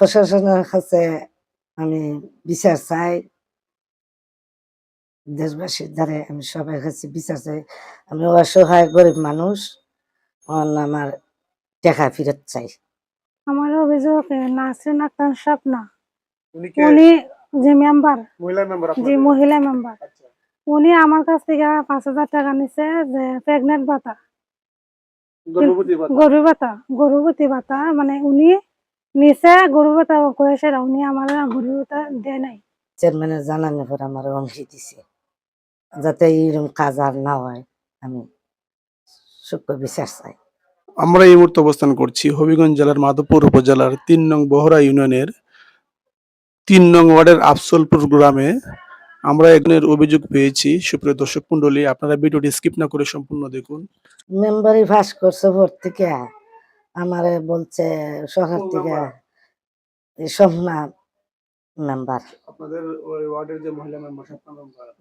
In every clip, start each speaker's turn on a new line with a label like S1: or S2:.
S1: প্রশাসনের কাছে আমি বিচার চাই। দেশবাসীর দ্বারা আমি সবার কাছে বিচার চাই। আমি অসহায় গরিব মানুষ আমার টাকা ফেরত চাই।
S2: আমার অভিযোগ নাসরিন আক্তার স্বপ্না
S3: উনি
S2: যে মেম্বার
S3: মহিলা মেম্বার
S2: যে মহিলা মেম্বার।
S3: আচ্ছা।
S2: উনি আমার কাছ থেকে পাঁচ হাজার টাকা নিছে যে প্রেগনেন্ট ভাতা।
S3: গর্ভবতী
S2: গরু ভাতা। গর্ভবতী ভাতা মানে উনি নিছে গরু ভাতা কয়েছে উনি আমার গরু ভাতা দেয় নাই।
S1: চেয়ারম্যানের জানানোর পর আমার অংশী দিছে। যাতে এইরকম কাজ আর না হয় আমি সূক্ষ্ম বিচার চাই।
S3: আমরা এই মুহূর্তে অবস্থান করছি হবিগঞ্জ জেলার মাধবপুর উপজেলার তিন নং বহরা ইউনিয়নের তিন নং ওয়ার্ডের আফসলপুর গ্রামে আমরা একজনের অভিযোগ পেয়েছি। সুপ্রিয় দর্শক মন্ডলী আপনারা ভিডিওটি স্কিপ না করে সম্পূর্ণ দেখুন।
S1: মেম্বারই ফাঁস করছে ভোট থেকে আমারে বলছে সরকার থেকে
S3: member?
S1: মেম্বার
S3: আপনাদের ওই ওয়ার্ডের যে মহিলা মেম্বার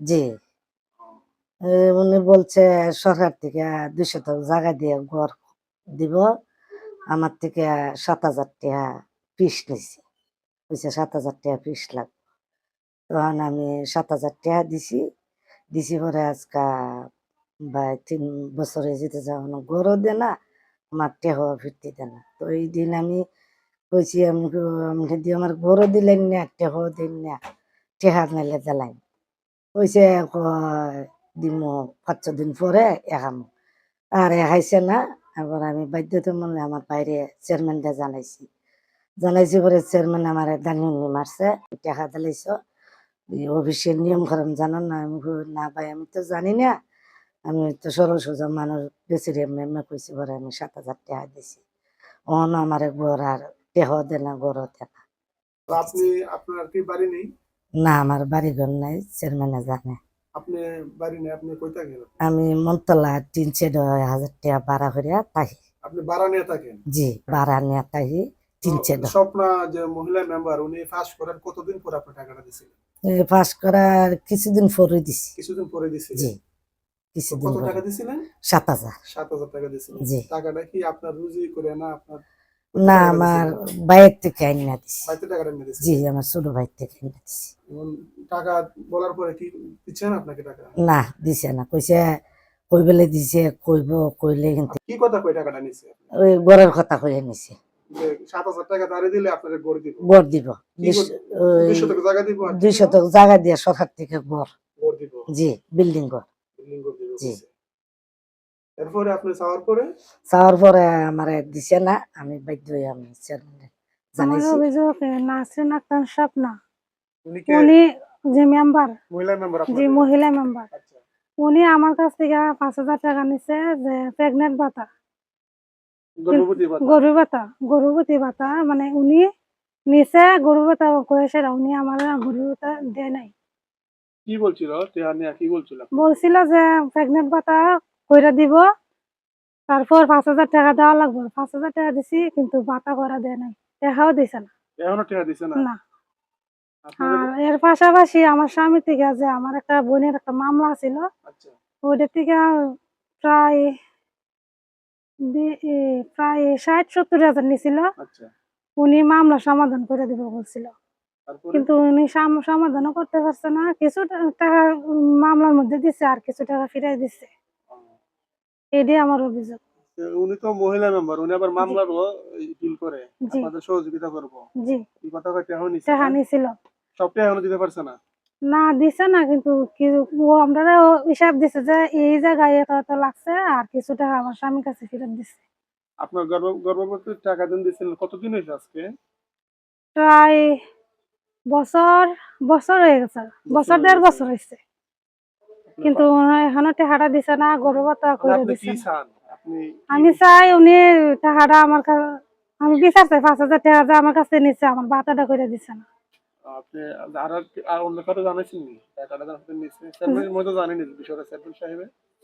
S1: জি। উনি বলছে সরকার থেকে দুইশো জায়গা দিয়ে ঘর দিব। আমার থেকে সাত হাজার টাকা পিস নিছি। বুঝছে? সাত হাজার টাকা পিস লাগবে। তখন আমি সাত হাজার টাকা দিছি। দিছি পরে আজকা বা তিন বছরে যেতে যাওয়ানো গরও দে না। আমার টেহ দে না তো এই দিন আমি কইছি আমি কো- আমি আমার গরও দিলেন না টেহ দিন না, টেহা নাইলে দিলাম কইছে, কয় পাঁচ দিন পরে এখামু আর এখাইছে না এবার আমি বাধ্যতামূলক আমার বাইরে চেয়ারম্যানকে জানাইছি। জানাইছি পরে চেয়ারম্যান আমার দানি মারছে টাকা দিলাইছ অফিসের নিয়ম কারণ জানো না, আমি না ভাই, আমি তো জানি না আমি তো সরল সোজা মানুষ বেশি রে মেমে কইছি পরে আমি সাত হাজার টাকা দিছি। অন আমার গড় আর টেহ দে না দে না।
S3: আপনি আপনার কি বাড়ি নেই?
S1: না আমার বাড়ি ঘর নাই চেয়ারম্যানে জানে।
S3: আপনি বাড়ি নেই আপনি কই থাকেন?
S1: আমি মন্তলা তিন চার হাজার টাকা ভাড়া করিয়া তাহি
S3: আপনি ভাড়া নিয়ে থাকেন?
S1: জি ভাড়া নিয়ে তাহি তিন চার।
S3: স্বপ্না যে মহিলা মেম্বার উনি ফাঁস করার কতদিন পর আপনি টাকাটা দিছিলেন?
S1: পাস করার কিছুদিন পরে দিছি।
S3: কিছুদিন পরে দিছিলেন?
S1: জি। কিছুদিন
S3: কত টাকা দিছিলেন?
S1: সাত হাজার।
S3: সাত হাজার টাকা দিছিলেন।
S1: জি।
S3: টাকাটা কি আপনার রুজি করে না আপনার
S1: না আমার? বাইরের থেকে আইনা দিছি।
S3: বাড়িতে টাকাটা নিয়ে দিছি
S1: জি আমার ছোট ভাই থেকে আইনা দিছি।
S3: টাকা বলার পরে কি দিচ্ছেন আপনাকে টাকা?
S1: না দিছে না। কইছে কই বেলে দিছে কইব কইলে কিন্তু
S3: কি কথা কই টাকাটা নিছে?
S1: ওই গড়ের কথা কইয়া নিছে।
S3: যে সাত হাজার টাকা দাঁড়িয়ে দিলে আপনার গড় দিব। দুইশো টাকা জায়গা
S1: দুই শতক দিয়ে সরকার থেকে গড়। জি বিল্ডিং গড়।
S3: বিল্ডিং গড় দিব
S1: জি।
S3: বলছে। এরপরে আপনি চাওয়ার পরে?
S1: চাওয়ার পরে আমার দিছে না আমি বাধ্য আমি চেয়ারম্যানে
S2: আমার অভিযোগ নাসরিন আক্তার স্বপ্না।
S3: উনি
S2: যে মেম্বার
S3: মহিলা মেম্বার
S2: যে মহিলা মেম্বার।
S3: আচ্ছা।
S2: উনি আমার কাছ থেকে পাঁচ হাজার টাকা নিছে যে প্রেগনেন্ট ভাতা।
S3: গর্ভবতী বাচ্চা।
S2: গরু ভাতা গর্ভবতী ভাতা মানে উনি নিছে গরু ভাতা কয়েছে উনি আমার গরু ভাতা দেয় নাই।
S3: কি বলছিল? টেহা নিয়া কি বলছিল?
S2: বলছিল যে প্রেগনেন্ট ভাতা কইরা দিব তারপর পাঁচ হাজার টাকা দেওয়া লাগবে। পাঁচ হাজার টাকা দিছি কিন্তু ভাতা করা দেয় নাই। টাকাও দিছে না।
S3: এখনও টেহা দিছে না?
S2: না। আর এর পাশাপাশি আমার স্বামী থেকে যে আমার একটা বোনের একটা মামলা ছিল
S3: আচ্ছা।
S2: ওইটা থেকে প্রায় প্রায় ষাট সত্তর হাজার নিছিল।
S3: আচ্ছা।
S2: উনি মামলা সমাধান করে দিব বলছিল। কিন্তু উনি সাম- সমাধানও করতে পারছে না। কিছু টাকা মামলার মধ্যে দিছে আর কিছু টাকা ফিরাই দিছে। এটাই আমার অভিযোগ।
S3: উনি তো মহিলা মেম্বার উনি আবার মামলারও ডিল করে। আপনাদের সহযোগিতা করব।
S2: জি।
S3: এই কথা কইতে এখনও দিতে পারছে না?
S2: না দিছে না কিন্তু ও আমরা হিসাব দিছে যে এই জায়গায় এত এত লাগছে আর কিছু টাকা আমার স্বামীর কাছে ফেরত দিছে।
S3: আপনার গর্ভ গর্ভবতীর টাকা দিন দিয়েছিলেন কতদিন হয়েছে আজকে?
S2: প্রায় বছর বছর হয়ে গেছে। বছর দেড় বছর হয়েছে। কিন্তু এখনও টাকাটা দিছে না গরু
S3: মানে
S2: করে দিছে আমি চাই উনি টাকাটা আমার কাছে আমি বিচার চাই পাঁচ হাজার যে আমার কাছে নিচ্ছে আমার বাতাটা করে দিছে না।
S3: নি?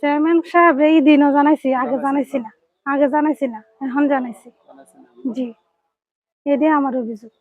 S3: চেয়ারম্যান সাহেব
S2: এই দিনও জানাইছি আগে জানাইছি না। আগে জানাইছি না এখন জানাইছি? জি। এটাই আমার অভিযোগ।